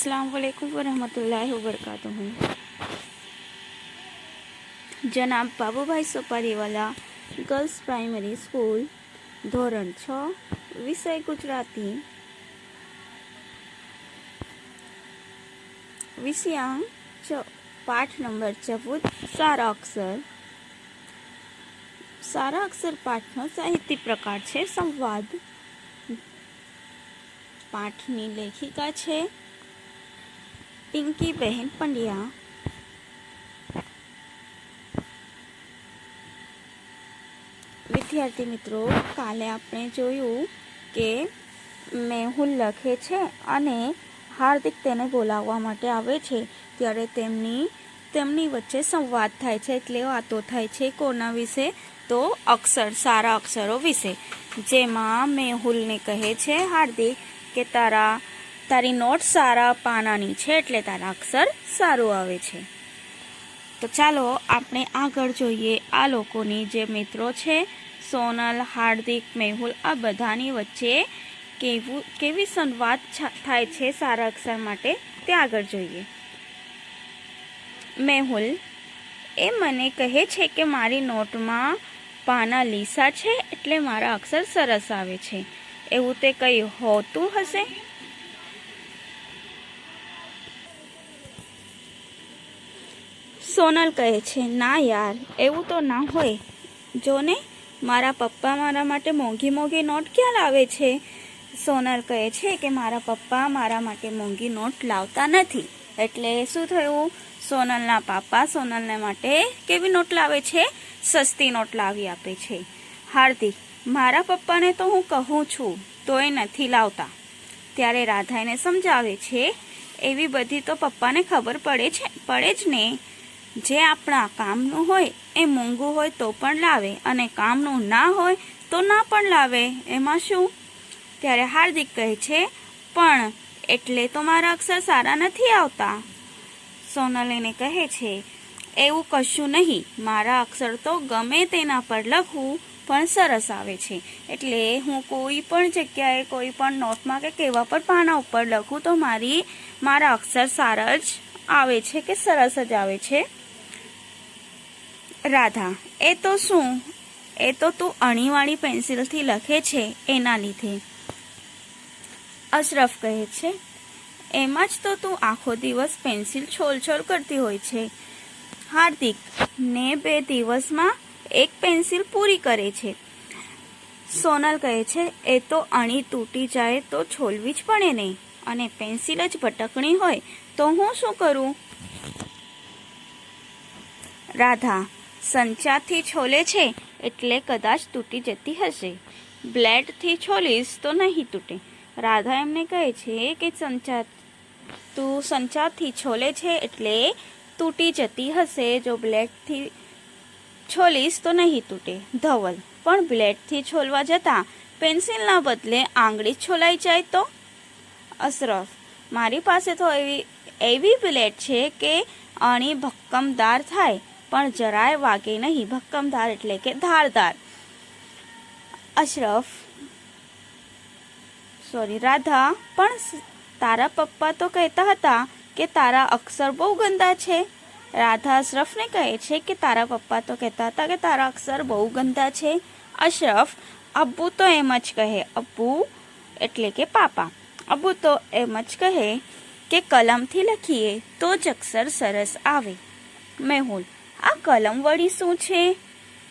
अस्सलाम वालेकुम वरहमतुल्लाहि वबरकातुहू જનાબ Babubhai Sopariwala girls primary school ધોરણ છ વિષય ગુજરાતી વિષયાંક ચ પાઠ નંબર ચૌદ સારા અક્ષર સારા અક્ષર પાઠનો સાહિત્ય પ્રકાર છે સંવાદ પાઠની લેખિકા છે પિંકી બહેન પંડ્યા. વિદ્યાર્થી મિત્રો, કાલે આપણે જોયું કે મેહુલ લખે છે અને હાર્દિક તેને બોલાવવા માટે આવે છે. ત્યારે તેમની તેમની વચ્ચે સંવાદ થાય છે એટલે વાતો થાય છે કોના વિશે? તો અક્ષર, સારા અક્ષરો વિશે. જેમાં મેહુલને કહે છે, હાર્દિક, કે તારા તારી નોટ સારા પાનાની છે એટલે તારા અક્ષર સારું આવે છે. તો ચાલો આપણે આગળ જોઈએ આ લોકોની જે મિત્રો છે, સોનલ, હાર્દિક, મેહુલ, આ બધાની વચ્ચે કેવું, કેવી સંવાદ થાય છે સારા અક્ષર માટે તે આગળ જોઈએ. મેહુલ, એ મને કહે છે કે મારી નોટમાં પાના લીસા છે એટલે મારા અક્ષર સરસ આવે છે. એવું તે કંઈ હોતું હશે? સોનલ કહે છે, ના યાર, એવું તો ના હોય. જોને, મારા પપ્પા મારા માટે મોંઘી મોંઘી નોટ ક્યાં લાવે છે? સોનલ કહે છે કે, મારા પપ્પા મારા માટે મોંઘી નોટ લાવતા નથી. એટલે શું થયું? સોનલના પાપા સોનલને માટે કેવી નોટ લાવે છે? સસ્તી નોટ લાવી આપે છે. હાર્દિક, મારા પપ્પાને તો હું કહું છું, તોય નથી લાવતા. ત્યારે રાધા એને સમજાવે છે, એવી બધી તો પપ્પાને ખબર પડે છે, પડે જ ને. જે આપણા કામનું હોય એ મોંઘું હોય તો પણ લાવે અને કામનું ના હોય તો ના પણ લાવે. એમાં શું? ત્યારે હાર્દિક કહે છે, પણ એટલે તો મારા અક્ષર સારા નથી આવતા. સોનલીને કહે છે, એવું કશું નહીં. મારા અક્ષર તો ગમે તેના પર લખવું પણ સરસ આવે છે. એટલે હું કોઈ પણ જગ્યાએ, કોઈ પણ નોટમાં કે કેવા પર પાના ઉપર લખું તો મારી, મારા અક્ષર સારા જ આવે છે કે સરસ જ આવે છે? રાધા, એ તો શું? એ તો તું અણીવાળી પેન્સિલથી લખે છે એના લીધે. અશરફ કહે છે, એમાં જ તો તું આખો દિવસ પેન્સિલ છોલછોલ કરતી હોય છે. હાર્દિક, ને બે દિવસમાં એક પેન્સિલ પૂરી કરે છે. સોનલ કહે છે, એ તો અણી તૂટી જાય તો છોલવી જ પડે નહીં અને પેન્સિલ જ ભટકણી હોય તો હું શું કરું? રાધા સંચાથી છોલે છે એટલે કદાચ તૂટી જતી હશે. બ્લેડથી છોલીશ તો નહીં તૂટે. રાધા એમને કહે છે કે સંચા તું સંચાથી છોલે છે એટલે તૂટી જતી હશે. જો બ્લેડથી છોલીશ તો નહીં તૂટે. ધવલ, પણ બ્લેડથી છોલવા જતાં પેન્સિલના બદલે આંગળી જ છોલાઈ જાય તો? અશરફ, મારી પાસે તો એવી એવી બ્લેડ છે કે અણી ભક્કમદાર થાય. પણ જરાય વાગે નહીં. ભક્કમધાર એટલે કે ધારદાર અશરફ. સોરી રાધા. પણ તારા પપ્પા તો કહેતા હતા કે તારા અક્ષર બહુ ગંદા છે. રાધા અશરફને કહે છે કે તારા પપ્પા તો કહેતા હતા કે તારા અક્ષર બહુ ગંદા છે. અશરફ, અબ્બુ તો એમ જ કહે. અબ્બુ એટલે કે પાપા. અબ્બુ તો એમ જ કહે કે કલમથી લખીએ તો જ અક્ષર સરસ આવે. મેહુલ. આ કલમ વળી શું છે?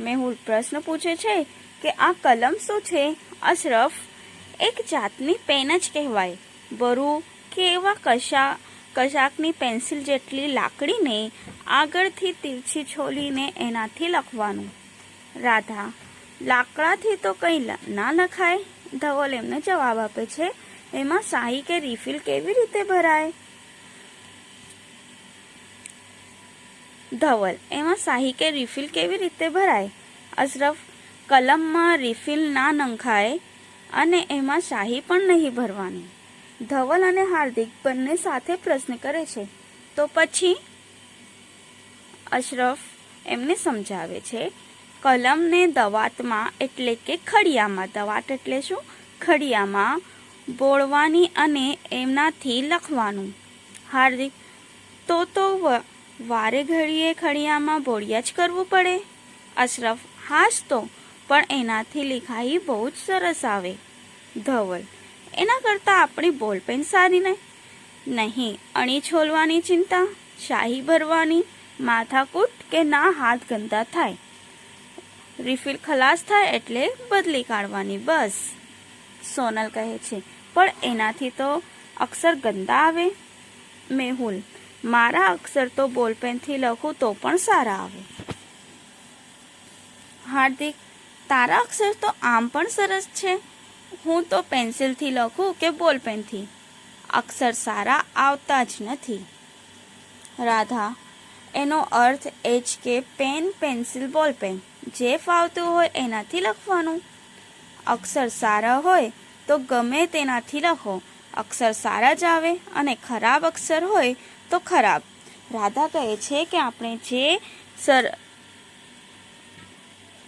મેહુલ પ્રશ્ન પૂછે છે કે આ કલમ શું છે? અશરફ, એક જાતની પેન જ કહેવાય. બરુ, કે એવા કશા, કશાકની પેન્સિલ જેટલી લાકડીને આગળથી તીરછી છોલીને એનાથી લખવાનું. રાધા, લાકડાથી તો કંઈ ના લખાય? ધવલ એમને જવાબ આપે છે, એમાં શાહી કે રિફિલ કેવી રીતે ભરાય? ધવલ. એમાં શાહી કે રિફિલ કેવી રીતે ભરાય? અશરફ, કલમમાં રિફિલ ના નંખાય અને એમાં શાહી પણ નહીં ભરવાની. ધવલ અને હાર્દિક બંને સાથે પ્રશ્ન કરે છે. તો પછી? અશરફ એમને સમજાવે છે, કલમને દવાતમાં એટલે કે ખડિયામાં. દવાત એટલે શું? ખડિયામાં બોળવાની અને એમનાથી લખવાનું. હાર્દિક, તો તો વારે ઘડીએ ખડિયામાં બોળિયા જ કરવું પડે. અશરફ હાશ તો પણ એનાથી લિખાઈ બહુ જ સરસ આવે. ધવલ, એના કરતાં આપણી બોલપેન સારી ને નહીં, અણી છોલવાની ચિંતા, શાહી ભરવાની, માથાકૂટ કે ના હાથ ગંદા થાય. રિફિલ ખલાસ થાય એટલે બદલી કાઢવાની બસ. સોનલ કહે છે, પણ એનાથી તો અક્ષર ગંદા આવે. મેહુલ મારા અક્ષર તો બોલપેનથી લખું તો પણ સારા આવે. હાર્દિક, તારા અક્ષર તો આમ પણ સરસ છે. હું તો પેન્સિલથી લખું કે બોલપેનથી. અક્ષર સારા આવતા જ નથી. રાધા, એનો અર્થ એ જ કે પેન, પેન્સિલ, બોલપેન જે ફાવતું હોય એનાથી લખવાનું. અક્ષર સારા હોય તો ગમે તેનાથી લખો. અક્ષર સારા જ આવે અને ખરાબ અક્ષર હોય તો ખરાબ. રાધા કહે છે કે આપણે જે સર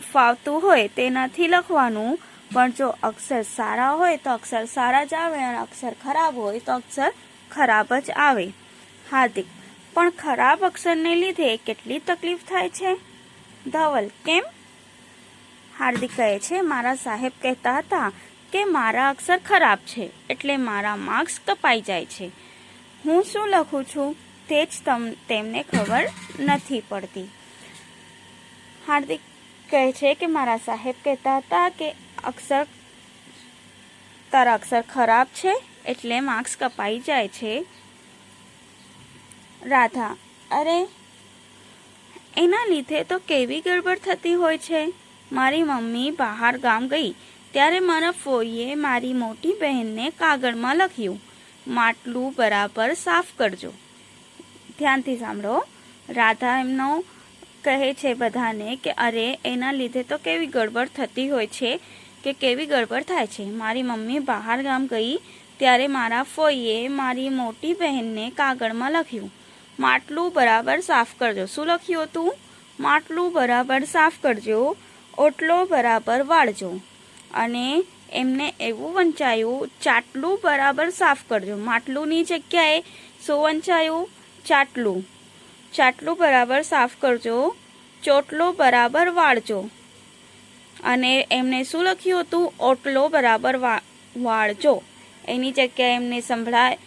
ફાવતું હોય તેનાથી લખવાનું, પણ જો અક્ષર સારા હોય તો અક્ષર સારા જ આવે અને અક્ષર ખરાબ હોય તો અક્ષર ખરાબ જ આવે. હાર્દિક, પણ ખરાબ અક્ષરને લીધે કેટલી તકલીફ થાય છે? ધવલ, કેમ? હાર્દિક કહે છે, મારા સાહેબ કહેતા હતા કે મારા અક્ષર ખરાબ છે, એટલે મારા માર્ક્સ કપાઈ જાય છે. હું શું લખું છું તે જ તમ, તેમને ખબર નથી પડતી. હાર્દિક કહે છે કે મારા સાહેબ કહેતા હતા કે અક્ષર, તારા અક્ષર ખરાબ છે એટલે માર્ક્સ કપાઈ જાય છે. રાધા, અરે, એના લીધે તો કેવી ગડબડ થતી હોય છે? મારી મમ્મી બહાર ગામ ગઈ, ત્યારે મારા ફોઈએ મારી મોટી બહેનને કાગળમાં લખ્યું. માટલું બરાબર સાફ કરજો. ધ્યાનથી સાંભળો. રાધા એમનો કહે છે બધાને કે, અરે, એના લીધે તો કેવી ગડબડ થતી હોય છે કે કેવી ગડબડ થાય છે? મારી મમ્મી બહાર ગામ ગઈ ત્યારે મારા ફોઈએ મારી મોટી બહેનને કાગળમાં લખ્યું, માટલું બરાબર સાફ કરજો. શું લખ્યું હતું? માટલું બરાબર સાફ કરજો, ઓટલો બરાબર વાળજો. અને એમને એવું વંચાયું, ચાટલું બરાબર સાફ કરજો. માટલુંની જગ્યાએ શું વંચાયું? ચાટલું. ચાટલું બરાબર સાફ કરજો, ચોટલો બરાબર વાળજો. અને એમને શું લખ્યું હતું? ઓટલો બરાબર વાળજો. એની જગ્યાએ એમને સંભળાય,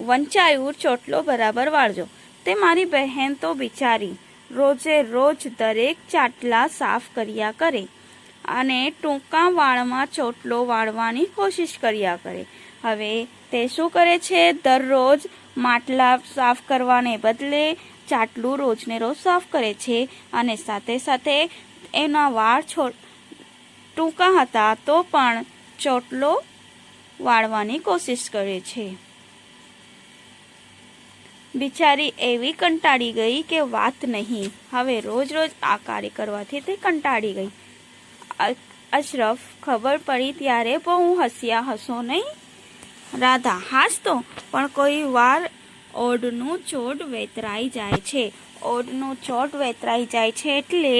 વંચાયું, ચોટલો બરાબર વાળજો. તે મારી બહેન તો બિચારી રોજે રોજ દરેક ચાટલા સાફ કર્યા કરે. અને ટૂંકા વાળમાં ચોટલો વાળવાની કોશિશ કર્યા કરે. હવે તે શું કરે છે? દરરોજ માટલા સાફ કરવાને બદલે ચાટલું રોજને રોજ સાફ કરે છે અને સાથે સાથે એના વાળ છો, ટૂંકા હતા તો પણ ચોટલો વાળવાની કોશિશ કરે છે. બિચારી એવી કંટાળી ગઈ કે વાત નહીં. હવે રોજ રોજ આ કાર્ય કરવાથી તે કંટાળી ગઈ. અશરફ, ખબર પડી ત્યારે પણ હું હસ્યા હસો નહીં? રાધા, હાસ તો, પણ કોઈ વાર ઓઢનું ચોટ વેતરાઈ જાય છે. ઓઢનું ચોટ વેતરાઈ જાય છે એટલે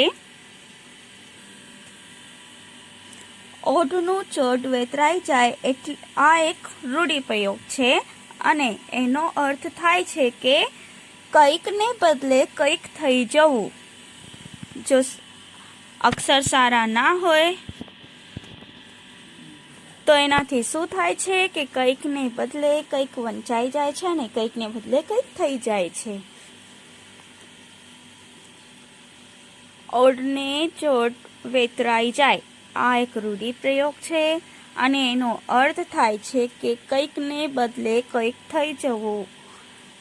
ઓઢનું ચોટ વેતરાઈ જાય એટલે આ એક રૂઢિપ્રયોગ છે અને એનો અર્થ થાય છે કે કંઈકને બદલે કંઈક થઈ જવું. જો અક્ષર સારા ના હોય, તો એનાથી શું થાય છે કે કંઈકને બદલે કંઈક વંચાઈ જાય છે અને કંઈકને બદલે કંઈક થઈ જાય છે. ઓડને ચોટ વેતરાઈ જાય. આ એક રૂઢિપ્રયોગ છે અને એનો અર્થ થાય છે કે કંઈકને બદલે કંઈક થઈ જવું.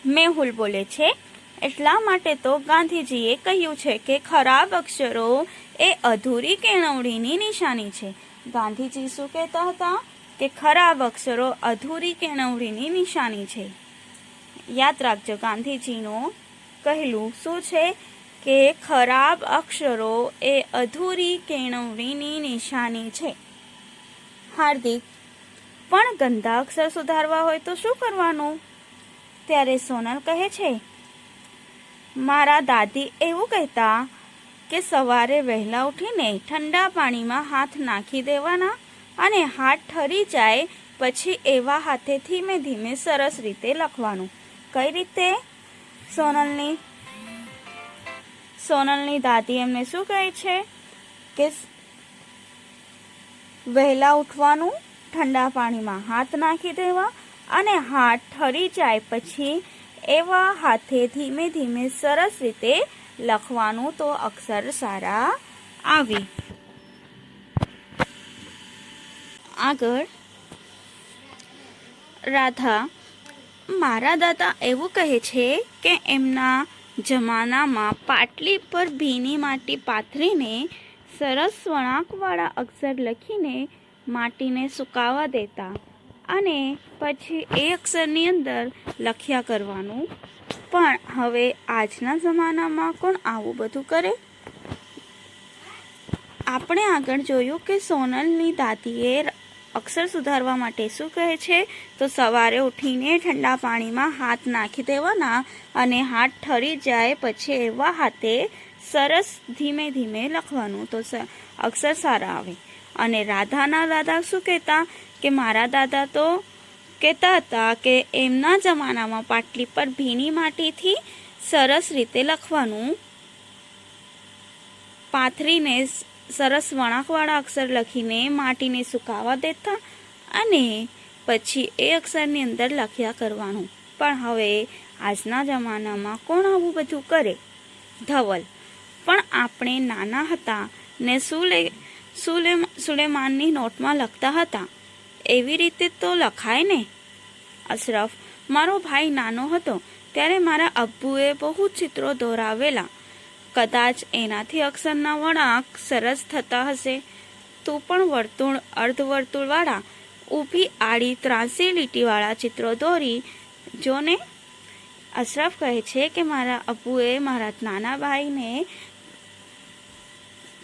મેહુલ બોલે છે, એટલા માટે તો ગાંધીજીએ કહ્યું છે કે ખરાબ અક્ષરો એ અધૂરી કેળવણીની નિશાની છે. ગાંધીજી શું કહેતા હતા? કે ખરાબ અક્ષરો અધૂરી કેળવણીની નિશાની છે. યાદ રાખજો ગાંધીજીનું કહેલું શું છે? કે ખરાબ અક્ષરો એ અધૂરી કેળવણીની નિશાની છે. હાર્દિક, પણ ગંદા અક્ષર સુધારવા હોય તો શું કરવાનું? ત્યારે સોનલ કહે છે, મારા દાદી એવું કહેતા કે સવારે વહેલા ઉઠીને ઠંડા પાણીમાં હાથ નાખી દેવાના અને હાથ ઠરી જાય પછી એવા હાથે ધીમે ધીમે સરસ રીતે લખવાનું. કઈ રીતે? સોનલની સોનલની દાદી એમને શું કહે છે? કે વહેલા ઉઠવાનું, ઠંડા પાણીમાં હાથ નાખી દેવા અને હાથ ઠરી જાય પછી એવા હાથે ધીમે ધીમે સરસ રીતે લખવાનું તો અક્ષર સારા આવે. આગળ. રાધા, મારા દાદા એવું કહે છે કે એમના જમાનામાં પાટલી પર ભીની માટી પાથરીને સરસ વળાંકવાળા અક્ષર લખીને માટીને સુકાવા દેતા. અને પછી એ અક્ષરની અંદર લખ્યા કરવાનું. પણ હવે આજના જમાનામાં કોણ આવું બધું કરે? આપણે આગળ જોયું કે સોનલની દાદીએ અક્ષર સુધારવા માટે શું કહે છે? તો સવારે ઉઠીને ઠંડા પાણીમાં હાથ નાખી દેવાના અને હાથ ઠરી જાય પછી એવા હાથે સરસ ધીમે ધીમે લખવાનું. તો અક્ષર સારા આવે. અને રાધાના દાદા શું કહેતા? કે મારા દાદા તો કહેતા હતા કે એમના જમાનામાં પાટલી પર ભીની માટીથી સરસ રીતે લખવાનું. પાથરીને સરસ વણાકવાળા અક્ષર લખીને માટીને સુકાવા દેતા અને પછી એ અક્ષરની અંદર લખ્યા કરવાનું. પણ હવે આજના જમાનામાં કોણ આવું બધું કરે? ધવલ. પણ આપણે નાના હતા ને સુલે સુલે સુલેમાનની નોટમાં લખતા હતા એવી રીતે તો લખાય ને? અશરફ, મારો ભાઈ નાનો હતો, ત્યારે મારા અબ્બુએ બહુ ચિત્રો દોરાવેલા. કદાચ એનાથી અક્ષરના વળાંક સરસ થતા હશે. તો પણ વર્તુળ, અર્ધવર્તુળવાળા, ઊભી આડી ત્રાસી લીટીવાળા ચિત્રો દોરી જોને? અશરફ કહે છે કે મારા અબ્બુએ મારા નાના ભાઈને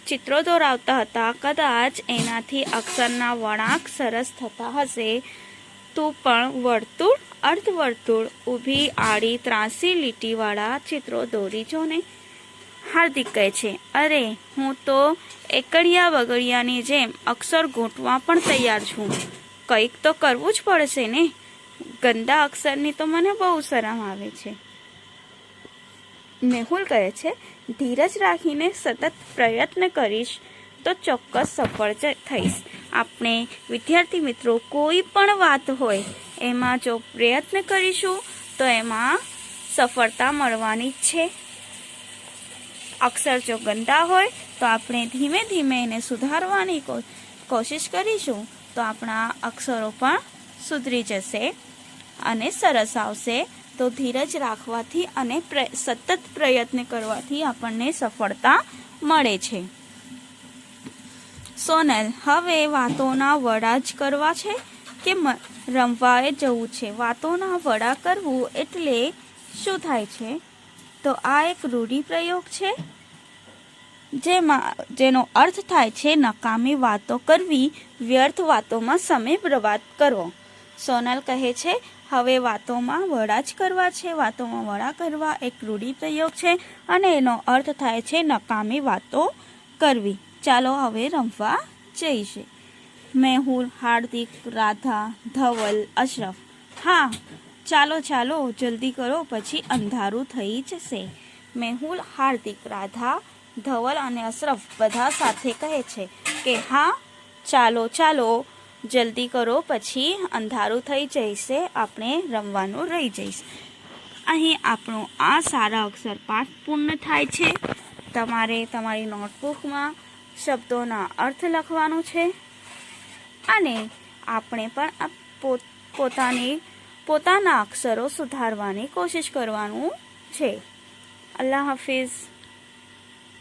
ચિત્રો દોરાવતા હતા. કદાચ એનાથી અક્ષરના વળાંક સરસ થતા હશે. તું પણ વર્તુળ, અર્ધવર્તુળ ઊભી આડી ત્રાસી લીટીવાળા ચિત્રો દોરી જો ને. હાર્દિક કહે છે, અરે, હું તો એકડિયા બગડિયાની જેમ અક્ષર ગૂંટવા પણ તૈયાર છું. કંઈક તો કરવું જ પડશે ને. ગંદા અક્ષરની તો મને બહુ શરમ આવે છે. મેહુલ કહે છે, ધીરજ રાખીને સતત પ્રયત્ન કરીશ તો ચોક્કસ સફળ થઈશ. આપણે વિદ્યાર્થી મિત્રો, કોઈ પણ વાત હોય, એમાં જો પ્રયત્ન કરીશું, તો એમાં સફળતા મળવાની છે. અક્ષર જો ગંદા હોય, તો આપણે ધીમે ધીમે એને સુધારવાની કોશિશ કરીશું, તો આપણા અક્ષરો પણ સુધરી જશે અને સરસ આવશે. તો ધીરજ રાખવાથી અને સતત પ્રયત્ન કરવાથી આપણને સફળતા મળે છે. સોનલ, હવે વાતોના વડા જ કરવા છે કે રમવાએ જવું છે? વાતોના વડા કરવું એટલે શું થાય છે? તો આ એક રૂઢિપ્રયોગ છે, જેમાં, જેનો અર્થ થાય છે નકામી વાતો કરવી, વ્યર્થ વાતોમાં સમય બરબાદ કરવો. સોનલ કહે છે, હવે વાતોમાં વડા જ કરવા છે, વાતોમાં વડા કરવા એક રૂઢિપ્રયોગ છે અને એનો અર્થ થાય છે નકામી વાતો કરવી. ચાલો હવે રમવા જઈશે. મેહુલ, હાર્દિક, રાધા, ધવલ, અશરફ. હા, ચાલો ચાલો, જલ્દી કરો, પછી અંધારું થઈ જશે. મેહુલ, હાર્દિક, રાધા, ધવલ અને અશરફ બધા સાથે કહે છે કે, હા, ચાલો ચાલો જલ્દી કરો, પછી અંધારું થઈ જશે આપણે રમવાનું રહી જઈશ. અહીં આપણો આ સારા અક્ષર પાઠ પૂર્ણ થાય છે. તમારે તમારી નોટબુકમાં શબ્દોના અર્થ લખવાનું છે. અને આપણે પણ પોતાની, પોતાના અક્ષરો સુધારવાની કોશિશ કરવાનું છે. અલ્લાહ હાફિઝ.